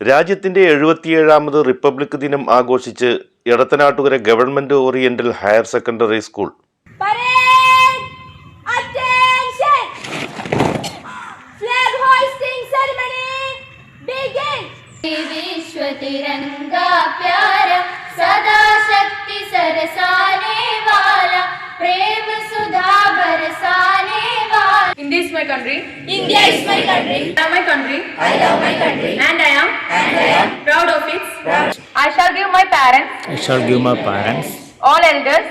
രാജ്യത്തിന്റെ എഴുപത്തിയേഴാമത് റിപ്പബ്ലിക് ദിനം ആഘോഷിച്ച് Edathanattukara government oriental higher secondary school. സദാശക്തി സരസാനേ വാല പ്രേമ സുധാ ബരസാനേ വാല. India is my country India is my country my country I love my country and I am parents, I shall give my parents, all elders,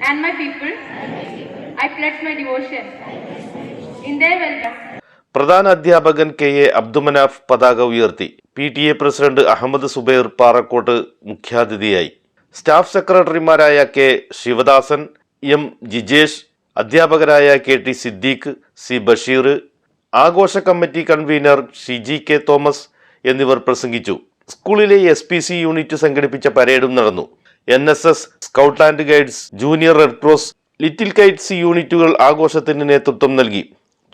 and my people. I pledge my devotion in their welfare. പ്രധാന അധ്യാപകൻ K A Abdumanaf പതാക ഉയർത്തി P T A president Ahammed Subair Parakkot മുഖ്യാതിഥിയായി staff സെക്രട്ടറിമാരായ K Sivadasan M Jijesh അധ്യാപകരായ K T Siddique C Basheer ആഘോഷ committee convener Shiji K Thomas എന്നിവർ പ്രസംഗിച്ചു സ്കൂളിലെ എസ് പി സി യൂണിറ്റ് സംഘടിപ്പിച്ച പരേഡും നടന്നു. N S S scout and guides junior red cross little kites യൂണിറ്റുകൾ ആഘോഷത്തിന് നേതൃത്വം നൽകി.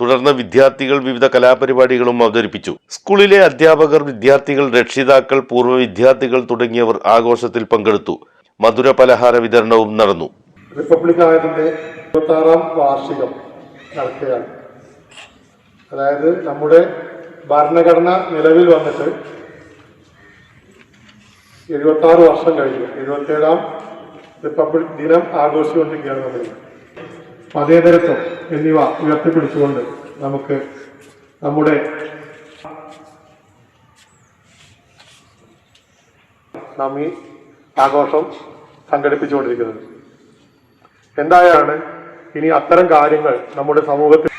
തുടർന്ന് വിദ്യാർത്ഥികൾ വിവിധ കലാപരിപാടികളും അവതരിപ്പിച്ചു. സ്കൂളിലെ അധ്യാപകർ വിദ്യാർത്ഥികൾ രക്ഷിതാക്കൾ പൂർവ വിദ്യാർത്ഥികൾ തുടങ്ങിയവർ ആഘോഷത്തിൽ പങ്കെടുത്തു. മധുര പലഹാര വിതരണവും നടന്നു. റിപ്പബ്ലിക് ആയതിന്റെ ഇരുപത്താറാം വാർഷികം നടക്കുകയാണ്. അതായത് നമ്മുടെ ഭരണഘടന നിലവിൽ വന്നിട്ട് എഴുപത്താറ് വർഷം കഴിഞ്ഞു. എഴുപത്തേഴാം റിപ്പബ്ലിക് ദിനം ആഘോഷിച്ചുകൊണ്ടിരിക്കുകയാണ് നമ്മൾ. മതേതരത്വം എന്നിവ ഉയർത്തിപ്പിടിച്ചുകൊണ്ട് നമുക്ക് നമ്മുടെ നാം ഈ ആഘോഷം സംഘടിപ്പിച്ചുകൊണ്ടിരിക്കുന്നത്. എന്തായാണ് ഇനി അത്തരം കാര്യങ്ങൾ നമ്മുടെ സമൂഹത്തിൽ